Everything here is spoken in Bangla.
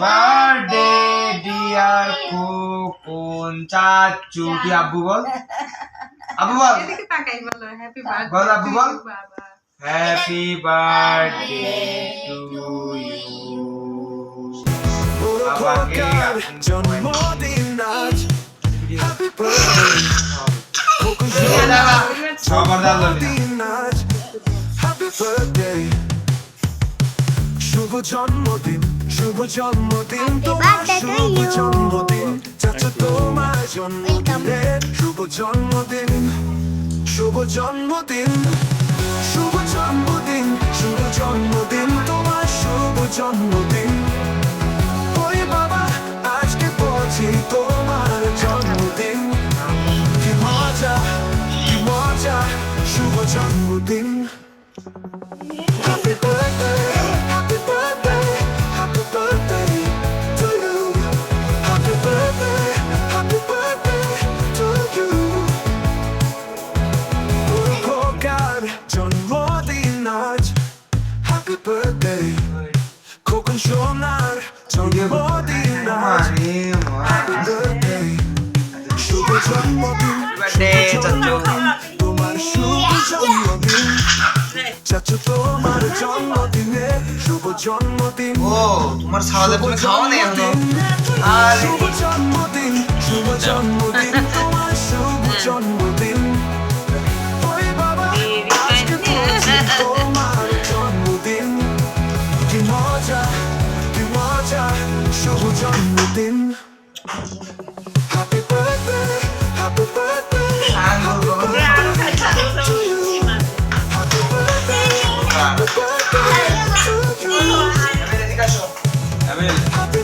বার্থডে ডিয়ার কোকন চাচু তুই আব্বু বল? আব্বু বল? তাকাই বলো বল, আব্বু, বল। হ্যাপি বার্থডে টু ইউ বাবাকে জন্মদিন আজ হ্যাপি বার্থডে সবার দাদা হ্যাপি বার্থডে শুভ জন্মদিন শুভ জন্মদিন তোমার শুভ জন্মদিন। চাচা তোমার জন্মদিন শুভ জন্মদিন শুভ জন্মদিন শুভ জন্মদিন শুভ জন্মদিন তোমার শুভ জন্মদিন। ওই বাবা আজকে বলছি তোমার জন্মদিন। কি মজা কি মজা শুভ জন্মদিন। শুভ জন্মদিন, তোমার শুভ জন্মদিন চাচু তোমার জন্মদিনে শুভ জন্মদিন ও তোমার সারাদিন তুমি খাও না এখনও আরে। দিন। Happy birthday happy birthday Happy